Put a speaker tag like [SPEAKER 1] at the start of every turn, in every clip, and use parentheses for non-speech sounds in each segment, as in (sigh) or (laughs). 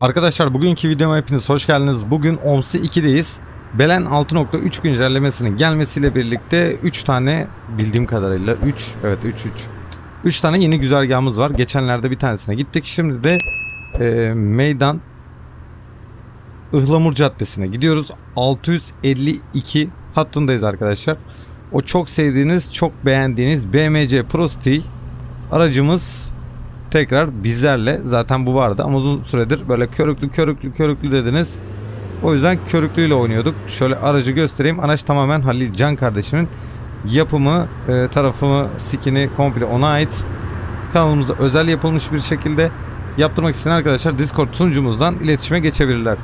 [SPEAKER 1] Arkadaşlar bugünkü videoma hepiniz hoş geldiniz. Bugün OMSI 2'deyiz. Belen 6.3 güncellemesinin gelmesiyle birlikte 3 tane bildiğim kadarıyla 3 evet 3 3 3 tane yeni güzergahımız var. Geçenlerde bir tanesine gittik. Şimdi de e, meydan Ihlamur Caddesi'ne gidiyoruz. 652 hattındayız arkadaşlar. O çok sevdiğiniz, çok beğendiğiniz BMC Pro Steel aracımız tekrar bizlerle. Zaten bu vardı ama uzun süredir böyle körüklü körüklü körüklü dediniz. O yüzden körüklüyle oynuyorduk. Şöyle aracı göstereyim. Araç tamamen Halil Can kardeşimin yapımı, e, tarafımı, skini komple ona ait. Kanalımıza özel yapılmış bir şekilde yaptırmak isteyen arkadaşlar Discord sunucumuzdan iletişime geçebilirler.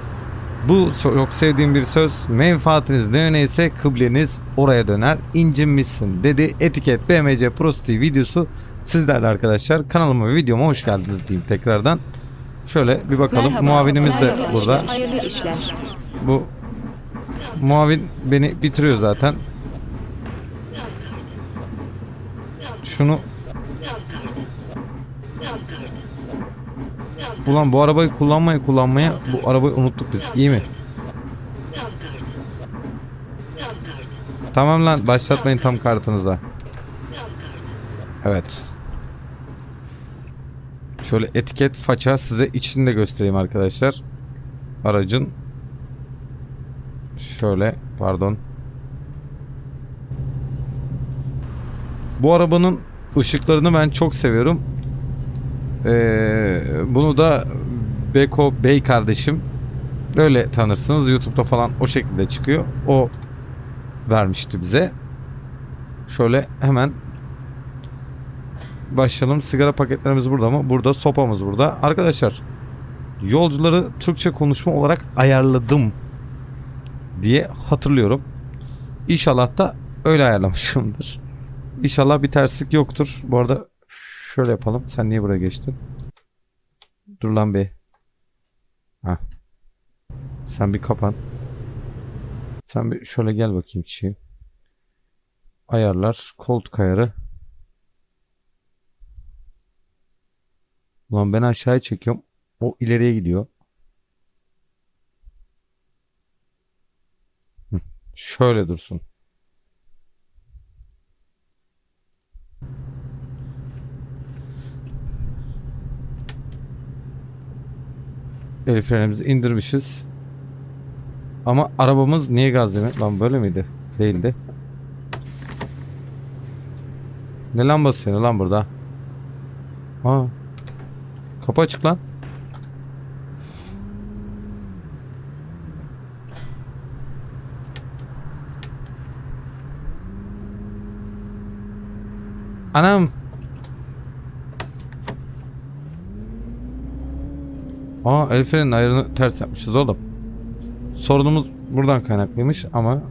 [SPEAKER 1] Bu çok sevdiğim bir söz. Menfaatiniz ne yöneyse kıbleniz oraya döner. İncinmişsin dedi. Etiket BMC Pro Steel videosu sizlerle arkadaşlar. Kanalıma ve videoma hoş geldiniz diyeyim tekrardan. Şöyle bir bakalım.
[SPEAKER 2] Merhaba,
[SPEAKER 1] Muavinimiz de
[SPEAKER 2] hayırlı
[SPEAKER 1] burada.
[SPEAKER 2] işler, Hayırlı işler.
[SPEAKER 1] Bu muavin beni bitiriyor zaten. Şunu Ulan bu arabayı kullanmayı kullanmaya bu arabayı unuttuk biz. İyi mi? Tamam lan başlatmayın tam kartınıza. Evet. Şöyle etiket faça size içini de göstereyim arkadaşlar. Aracın Şöyle pardon. Bu arabanın ışıklarını ben çok seviyorum. Ee, bunu da Beko Bey kardeşim öyle tanırsınız. YouTube'da falan o şekilde çıkıyor. O vermişti bize. Şöyle hemen başlayalım. Sigara paketlerimiz burada mı? Burada. Sopamız burada. Arkadaşlar yolcuları Türkçe konuşma olarak ayarladım diye hatırlıyorum. İnşallah da öyle ayarlamışımdır. İnşallah bir terslik yoktur. Bu arada şöyle yapalım. Sen niye buraya geçtin? Dur lan be. Ha. Sen bir kapan. Sen bir şöyle gel bakayım çiğ. Ayarlar. Koltuk ayarı. Ulan ben aşağıya çekiyorum. O ileriye gidiyor. Şöyle dursun. El frenimizi indirmişiz. Ama arabamız niye gaz yemiyor? Lan böyle miydi? Değildi. Ne lambası yanıyor lan burada? Ha. Kapı açık lan. Anam. Aa el frenin ayarını ters yapmışız oğlum. Sorunumuz buradan kaynaklıymış ama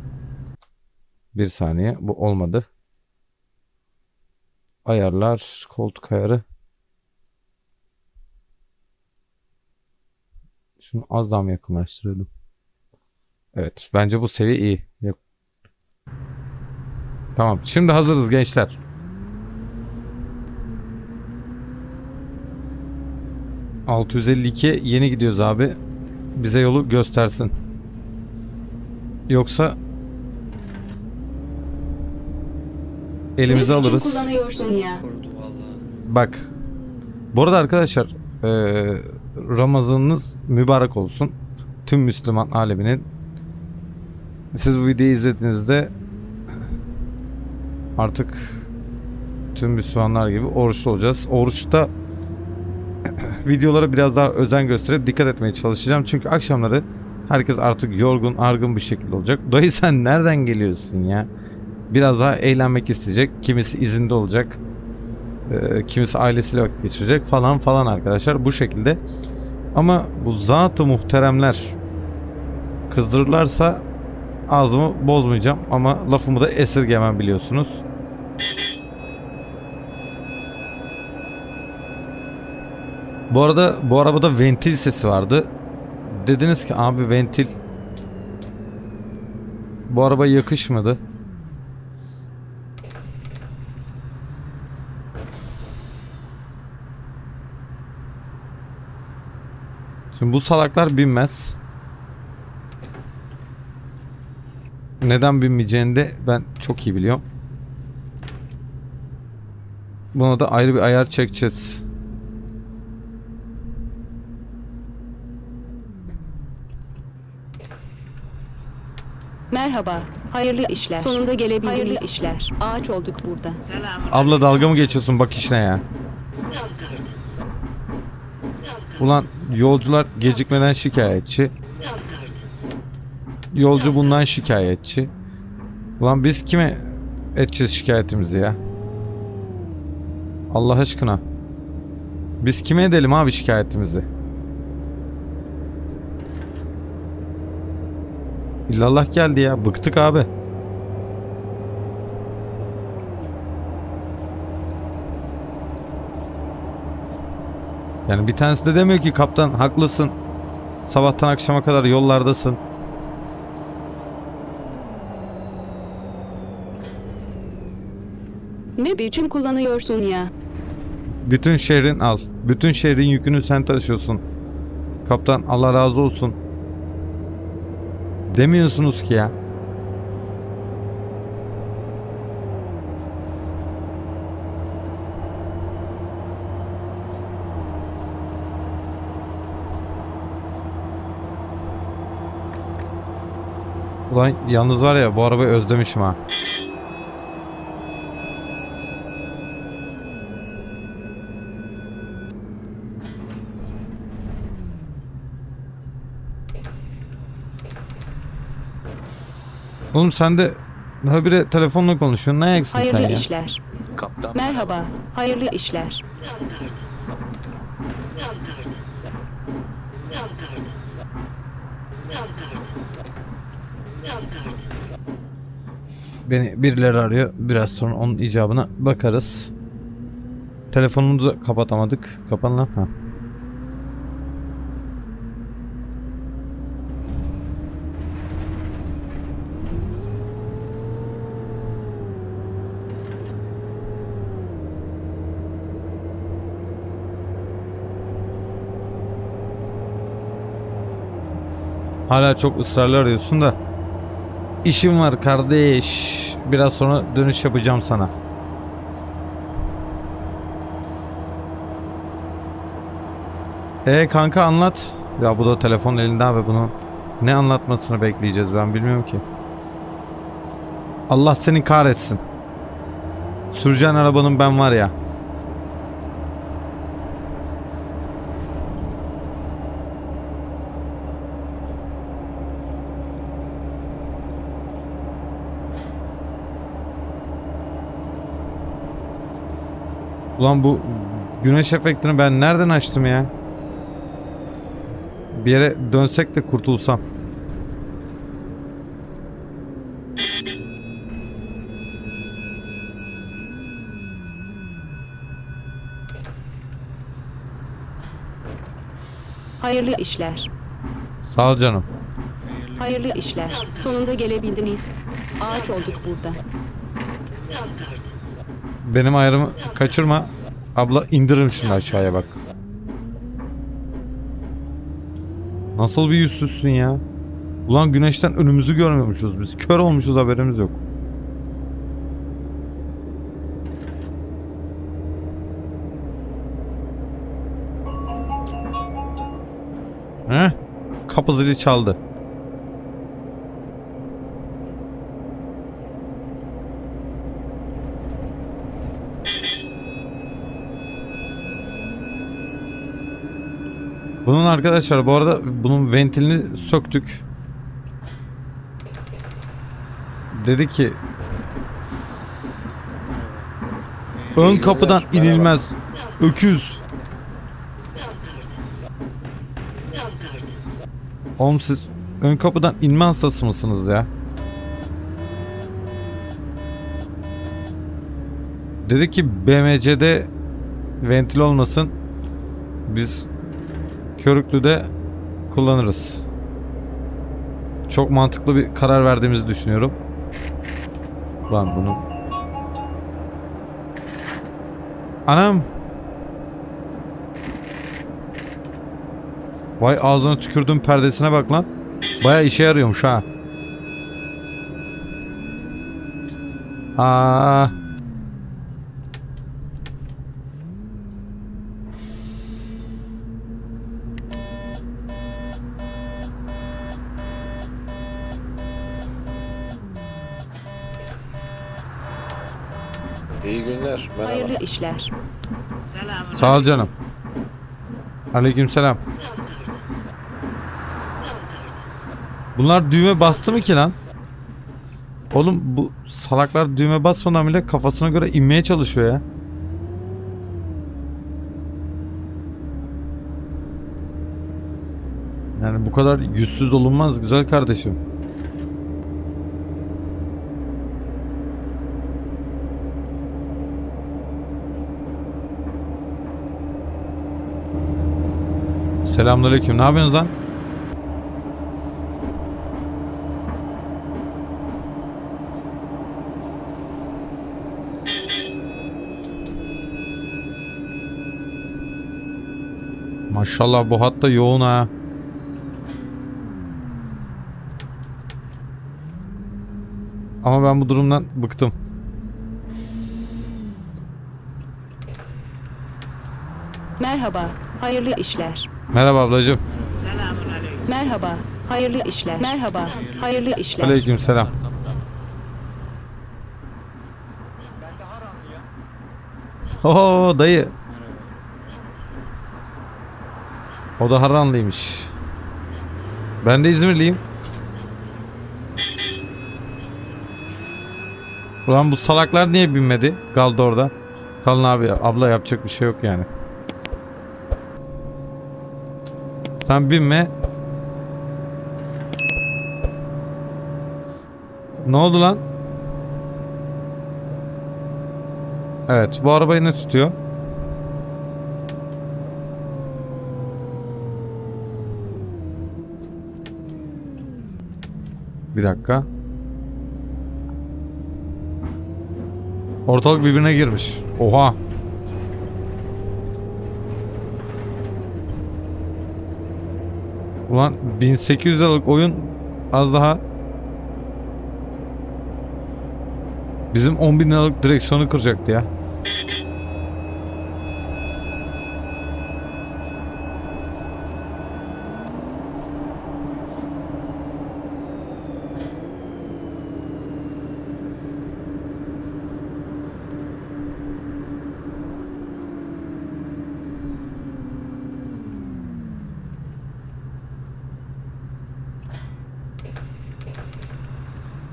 [SPEAKER 1] bir saniye bu olmadı. Ayarlar koltuk ayarı. Şunu az daha mı yakınlaştırıyordum? Evet bence bu seviye iyi. Tamam şimdi hazırız gençler. ...652'ye yeni gidiyoruz abi. Bize yolu göstersin. Yoksa... Elimize
[SPEAKER 2] Ne
[SPEAKER 1] alırız.
[SPEAKER 2] kullanıyorsun ya?
[SPEAKER 1] Bak. Bu arada arkadaşlar... eee, Ramazanınız mübarek olsun. Tüm Müslüman aleminin. Siz bu videoyu izlediğinizde... Artık... Tüm Müslümanlar gibi oruçlu olacağız. Oruçta (clears throat) videolara biraz daha özen gösterip dikkat etmeye çalışacağım. Çünkü akşamları herkes artık yorgun, argın bir şekilde olacak. (laughs) Dayı sen nereden geliyorsun ya? Biraz daha eğlenmek isteyecek. Kimisi izinde olacak. Ee, kimisi ailesiyle vakit geçirecek falan falan arkadaşlar. Bu şekilde. Ama bu zatı muhteremler kızdırırlarsa ağzımı bozmayacağım ama lafımı da esirgemem biliyorsunuz. Bu arada bu arabada ventil sesi vardı. Dediniz ki abi ventil bu araba yakışmadı. Şimdi bu salaklar binmez. Neden binmeyeceğini de ben çok iyi biliyorum. Buna da ayrı bir ayar çekeceğiz.
[SPEAKER 2] Merhaba. Hayırlı işler. Sonunda gelebildiniz. Hayırlı işler. Ağaç olduk burada.
[SPEAKER 1] Abla dalga mı geçiyorsun bak işine ya. Ulan yolcular gecikmeden şikayetçi. Yolcu bundan şikayetçi. Ulan biz kime edeceğiz şikayetimizi ya? Allah aşkına. Biz kime edelim abi şikayetimizi? İllallah geldi ya. Bıktık abi. Yani bir tanesi de demiyor ki kaptan haklısın. Sabahtan akşama kadar yollardasın.
[SPEAKER 2] Ne biçim kullanıyorsun ya?
[SPEAKER 1] Bütün şehrin al. Bütün şehrin yükünü sen taşıyorsun. Kaptan Allah razı olsun. Demiyorsunuz ki ya. Ulan yalnız var ya bu arabayı özlemişim ha. Oğlum sen de habire telefonla konuşuyorsun. Ne ayaksın sen
[SPEAKER 2] Hayırlı
[SPEAKER 1] ya?
[SPEAKER 2] işler.
[SPEAKER 3] Kaptan
[SPEAKER 2] Merhaba. Hayırlı işler.
[SPEAKER 1] Beni birileri arıyor. Biraz sonra onun icabına bakarız. Telefonumuzu kapatamadık. Kapan lan. Ha. Hala çok ısrarlı arıyorsun da. İşim var kardeş. Biraz sonra dönüş yapacağım sana. E kanka anlat. Ya bu da telefon elinde abi bunu. Ne anlatmasını bekleyeceğiz ben bilmiyorum ki. Allah seni kahretsin. Süreceğin arabanın ben var ya. Ulan bu güneş efektini ben nereden açtım ya? Bir yere dönsek de kurtulsam.
[SPEAKER 2] Hayırlı işler.
[SPEAKER 1] Sağ ol canım.
[SPEAKER 2] Hayırlı işler. Sonunda gelebildiniz. Ağaç olduk burada.
[SPEAKER 1] Benim ayrımı kaçırma. Abla indiririm şimdi aşağıya bak. Nasıl bir yüzsüzsün ya? Ulan güneşten önümüzü görmüyormuşuz biz. Kör olmuşuz haberimiz yok. Heh? Kapı zili çaldı. Bunun arkadaşlar bu arada bunun ventilini söktük. Dedi ki ön kapıdan inilmez. Öküz. Oğlum siz ön kapıdan inme hastası mısınız ya? Dedi ki BMC'de ventil olmasın. Biz Körüklü'de kullanırız. Çok mantıklı bir karar verdiğimizi düşünüyorum. Lan bunu. Anam. Vay ağzına tükürdüğüm perdesine bak lan. Baya işe yarıyormuş ha. Aa.
[SPEAKER 3] İyi günler. Merhaba.
[SPEAKER 2] Hayırlı işler.
[SPEAKER 1] Sağ ol canım. Aleykümselam. Bunlar düğme bastı mı ki lan? Oğlum bu salaklar düğme basmadan bile kafasına göre inmeye çalışıyor ya. Yani bu kadar yüzsüz olunmaz güzel kardeşim. Selamünaleyküm. Ne yapıyorsunuz lan? Maşallah bu hatta yoğun ha. Ama ben bu durumdan bıktım.
[SPEAKER 2] Merhaba. Hayırlı işler.
[SPEAKER 1] Merhaba ablacığım.
[SPEAKER 2] Merhaba. Hayırlı işler. Merhaba. Hayırlı işler.
[SPEAKER 1] Aleykümselam. Oo dayı. O da Harranlıymış. Ben de İzmirliyim. Ulan bu salaklar niye binmedi? Kaldı orada. Kalın abi abla yapacak bir şey yok yani. Sen binme. Ne oldu lan? Evet bu arabayı ne tutuyor? Bir dakika. Ortalık birbirine girmiş. Oha. Ulan 1800 liralık oyun az daha Bizim 10 bin liralık direksiyonu kıracaktı ya.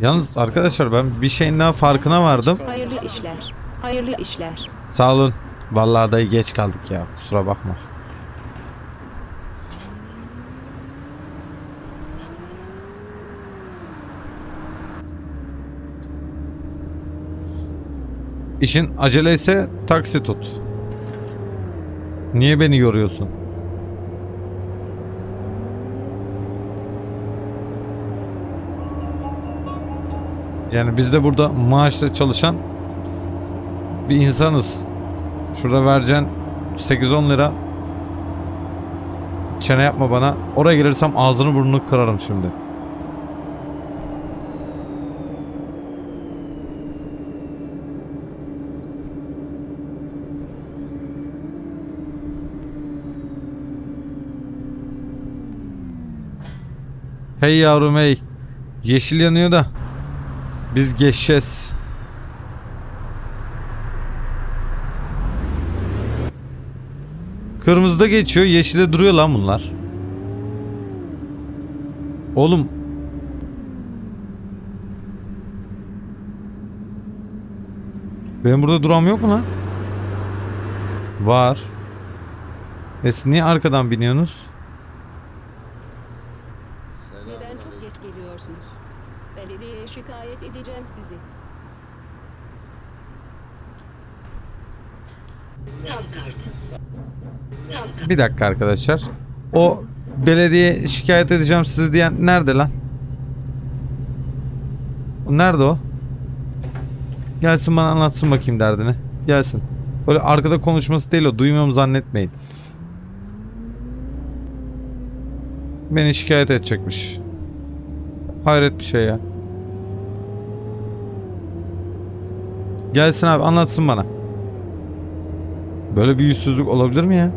[SPEAKER 1] Yalnız arkadaşlar ben bir şeyin daha farkına vardım.
[SPEAKER 2] Hayırlı işler. Hayırlı işler.
[SPEAKER 1] Sağ olun. Vallahi dayı geç kaldık ya. Kusura bakma. İşin acele ise taksi tut. Niye beni yoruyorsun? Yani biz de burada maaşla çalışan bir insanız. Şurada vereceğin 8-10 lira. Çene yapma bana. Oraya gelirsem ağzını burnunu kırarım şimdi. Hey yavrum hey. Yeşil yanıyor da. Biz geçeceğiz. Kırmızıda geçiyor, yeşilde duruyor lan bunlar. Oğlum. Benim burada duram yok mu lan? Var. E siz niye arkadan biniyorsunuz?
[SPEAKER 2] Neden çok geç geliyorsunuz? Belediyeye şikayet edeceğim sizi.
[SPEAKER 1] Bir dakika arkadaşlar. O belediye şikayet edeceğim sizi diyen nerede lan? Nerede o? Gelsin bana anlatsın bakayım derdini. Gelsin. Böyle arkada konuşması değil o. Duymuyorum zannetmeyin. beni şikayet edecekmiş. Hayret bir şey ya. Gelsin abi anlatsın bana. Böyle bir yüzsüzlük olabilir mi ya?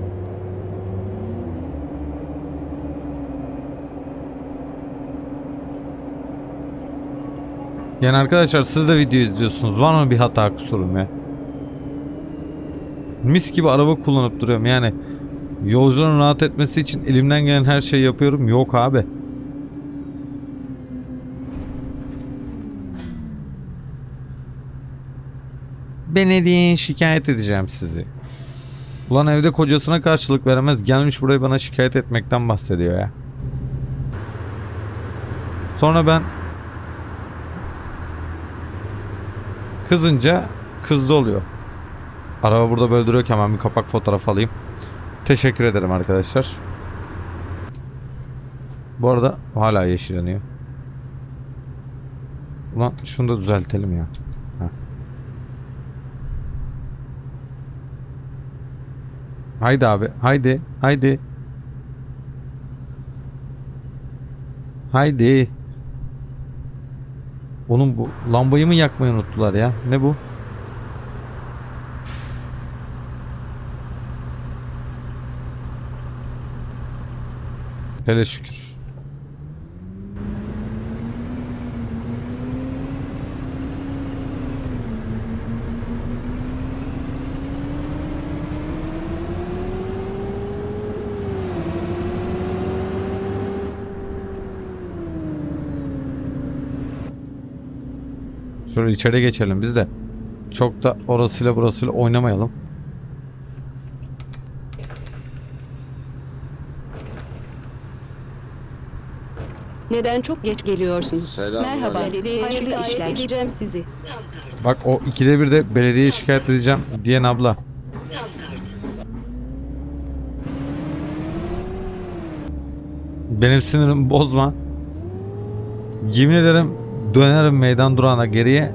[SPEAKER 1] Yani arkadaşlar siz de video izliyorsunuz. Var mı bir hata kusurum ya? Mis gibi araba kullanıp duruyorum yani. Yolcuların rahat etmesi için elimden gelen her şeyi yapıyorum. Yok abi. Belediye şikayet edeceğim sizi. Ulan evde kocasına karşılık veremez. Gelmiş buraya bana şikayet etmekten bahsediyor ya. Sonra ben kızınca kızdı oluyor. Araba burada böyle ki hemen bir kapak fotoğraf alayım. Teşekkür ederim arkadaşlar. Bu arada hala yeşil yanıyor. Ulan şunu da düzeltelim ya. Heh. Haydi abi. Haydi. Haydi. Haydi. Onun bu lambayı mı yakmayı unuttular ya? Ne bu? Hele şükür. Şöyle içeri geçelim biz de. Çok da orasıyla burasıyla oynamayalım.
[SPEAKER 2] Neden çok geç geliyorsunuz?
[SPEAKER 3] Selamünaleyküm.
[SPEAKER 2] Merhaba. Belediyeye şikayet edeceğim sizi.
[SPEAKER 1] Bak o ikide bir de belediyeye şikayet edeceğim diyen abla. Benim sinirimi bozma. Yemin ederim dönerim meydan durağına geriye.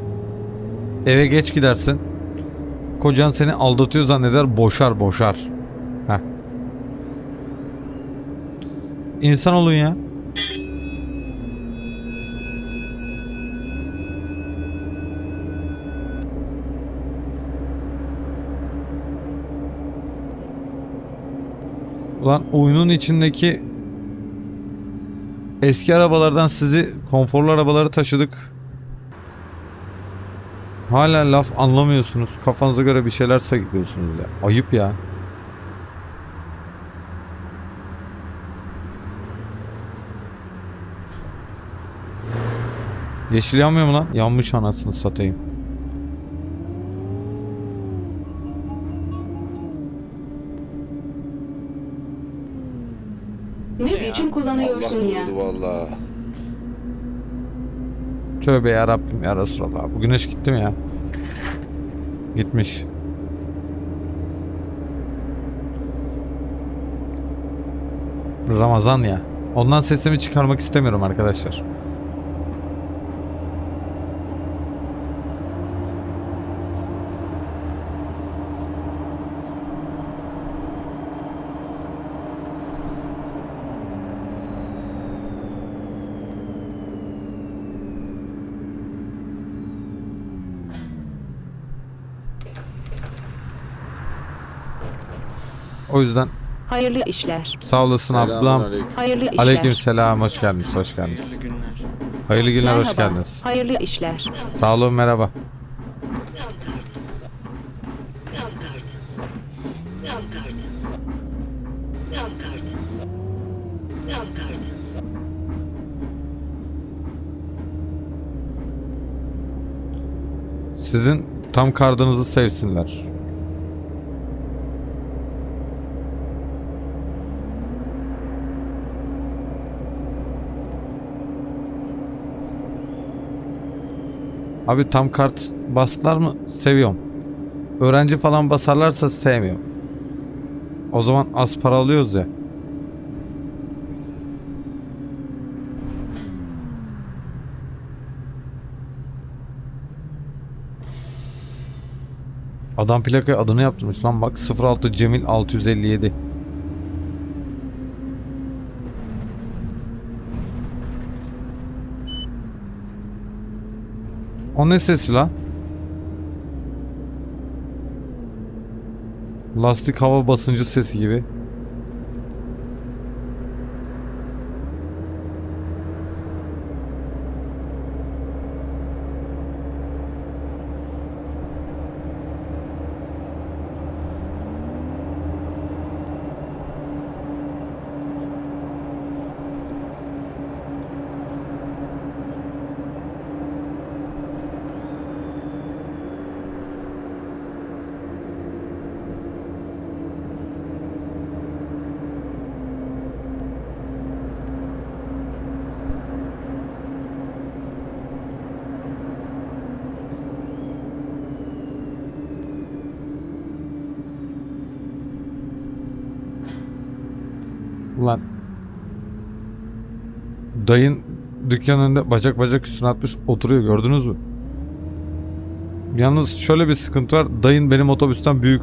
[SPEAKER 1] Eve geç gidersin. Kocan seni aldatıyor zanneder boşar boşar. Heh. İnsan olun ya. Ulan oyunun içindeki eski arabalardan sizi konforlu arabaları taşıdık. Hala laf anlamıyorsunuz. Kafanıza göre bir şeyler sayıyorsunuz ya. Ayıp ya. Yeşil yanmıyor mu lan? Yanmış anasını satayım. Tövbe ya Rabbim ya Resulallah. Bu güneş gitti mi ya? Gitmiş. Ramazan ya. Ondan sesimi çıkarmak istemiyorum arkadaşlar. O yüzden
[SPEAKER 2] Hayırlı işler.
[SPEAKER 1] sağ olasın ablam.
[SPEAKER 3] Selamünaleyküm.
[SPEAKER 2] Hayırlı işler.
[SPEAKER 1] Aleyküm selam hoş geldiniz hoş geldiniz. Hayırlı günler hoş
[SPEAKER 2] Merhaba.
[SPEAKER 1] geldiniz.
[SPEAKER 2] Hayırlı işler.
[SPEAKER 1] Sağ olun merhaba. Sizin tam kardınızı sevsinler. Abi tam kart bastılar mı seviyorum. Öğrenci falan basarlarsa sevmiyorum. O zaman az para alıyoruz ya. Adam plakaya adını yaptırmış lan bak 06 Cemil 657. O ne sesi lan? Lastik hava basıncı sesi gibi. Ulan. Dayın dükkanın önünde bacak bacak üstüne atmış oturuyor gördünüz mü? Yalnız şöyle bir sıkıntı var. Dayın benim otobüsten büyük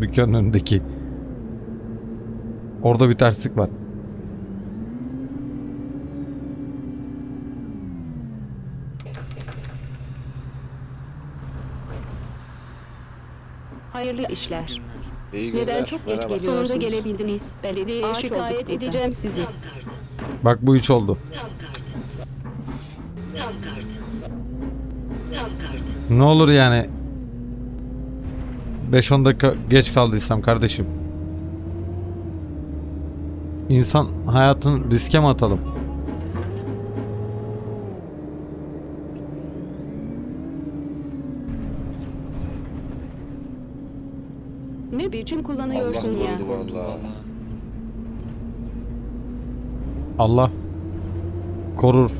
[SPEAKER 1] dükkanın önündeki. Orada bir terslik var.
[SPEAKER 2] Hayırlı işler.
[SPEAKER 3] İyi günler.
[SPEAKER 2] Neden çok geç
[SPEAKER 3] Merhaba.
[SPEAKER 2] geliyorsunuz? Sonunda gelebildiniz. Belediyeye şikayet edeceğim sizi.
[SPEAKER 1] Bak bu üç oldu. Ne olur yani 5-10 dakika geç kaldıysam kardeşim. İnsan hayatını riske mi atalım?
[SPEAKER 2] Ne biçim
[SPEAKER 3] Allah
[SPEAKER 2] kullanıyorsun ya?
[SPEAKER 3] korudu valla.
[SPEAKER 1] Allah korur.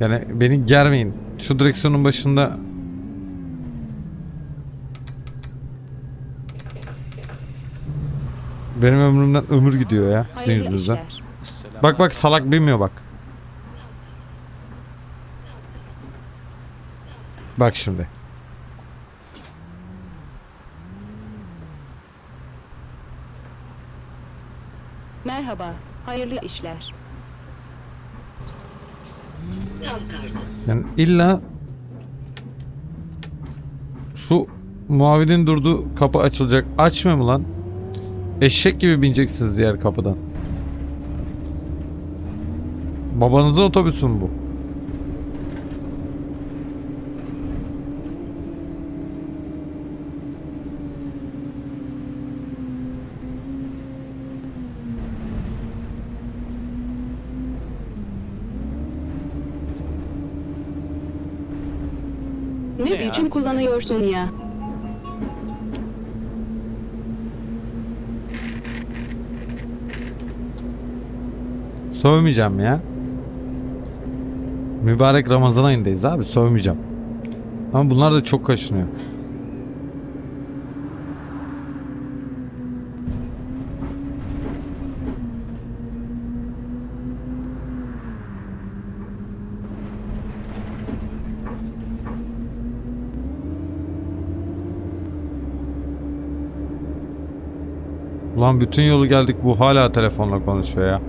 [SPEAKER 1] Yani beni germeyin. Şu direksiyonun başında benim ömrümden ömür gidiyor ya sizin
[SPEAKER 2] Hayırlı
[SPEAKER 1] yüzünüzden.
[SPEAKER 2] işler.
[SPEAKER 1] Bak bak salak bilmiyor bak. Bak şimdi.
[SPEAKER 2] Merhaba. Hayırlı işler.
[SPEAKER 1] Yani illa şu muavinin durduğu kapı açılacak. Açmıyor mu lan? Eşek gibi bineceksiniz diğer kapıdan. Babanızın otobüsü mü bu?
[SPEAKER 2] Ne, biçim kullanıyorsun ya?
[SPEAKER 1] Sövmeyeceğim ya. Mübarek Ramazan ayındayız abi. Sövmeyeceğim. Ama bunlar da çok kaşınıyor. Ulan bütün yolu geldik bu hala telefonla konuşuyor ya.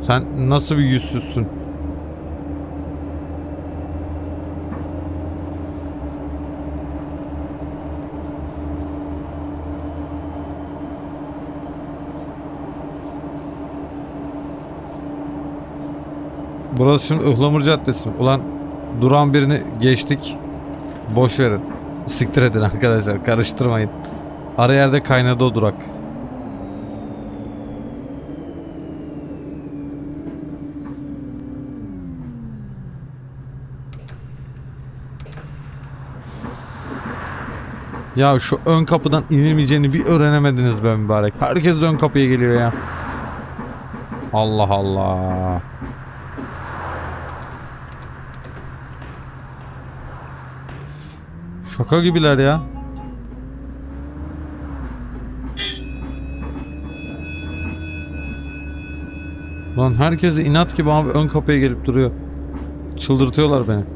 [SPEAKER 1] Sen nasıl bir yüzsüzsün? Burası şimdi Ihlamur Caddesi. Ulan duran birini geçtik. Boş verin. Siktir edin arkadaşlar. Karıştırmayın. Ara yerde kaynadı o durak. Ya şu ön kapıdan inilmeyeceğini bir öğrenemediniz be mübarek. Herkes ön kapıya geliyor ya. Allah Allah. Şaka gibiler ya. Lan herkes inat gibi abi ön kapıya gelip duruyor. Çıldırtıyorlar beni.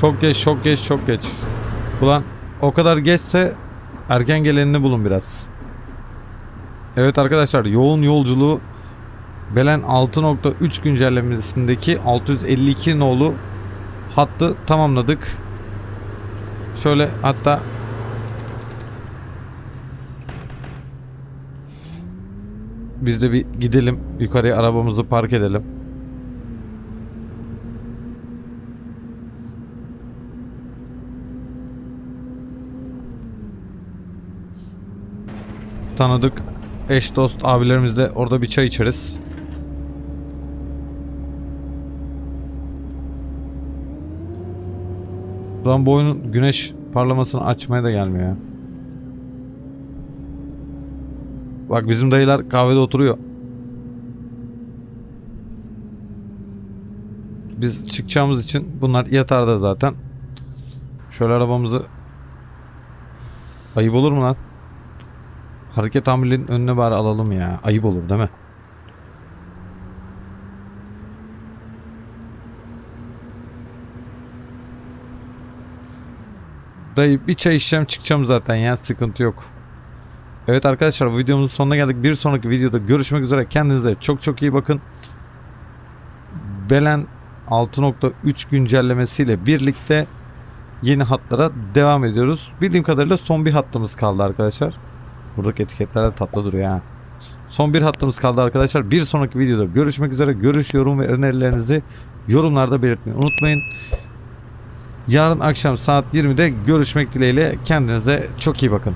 [SPEAKER 1] Çok geç, çok geç, çok geç. Ulan o kadar geçse erken gelenini bulun biraz. Evet arkadaşlar yoğun yolculuğu Belen 6.3 güncellemesindeki 652 nolu hattı tamamladık. Şöyle hatta biz de bir gidelim yukarıya arabamızı park edelim. Tanıdık eş dost abilerimizle orada bir çay içeriz. Ulan bu oyunun güneş parlamasını açmaya da gelmiyor. Bak bizim dayılar kahvede oturuyor. Biz çıkacağımız için bunlar yatarda zaten. Şöyle arabamızı Ayıp olur mu lan? Hareket amirinin önüne bari alalım ya. Ayıp olur değil mi? Dayı bir çay içeceğim çıkacağım zaten ya sıkıntı yok. Evet arkadaşlar videomuzun sonuna geldik. Bir sonraki videoda görüşmek üzere. Kendinize çok çok iyi bakın. Belen 6.3 güncellemesiyle birlikte yeni hatlara devam ediyoruz. Bildiğim kadarıyla son bir hattımız kaldı arkadaşlar. Buradaki etiketler de tatlı duruyor ha. Son bir hattımız kaldı arkadaşlar. Bir sonraki videoda görüşmek üzere. Görüş, yorum ve önerilerinizi yorumlarda belirtmeyi unutmayın. Yarın akşam saat 20'de görüşmek dileğiyle. Kendinize çok iyi bakın.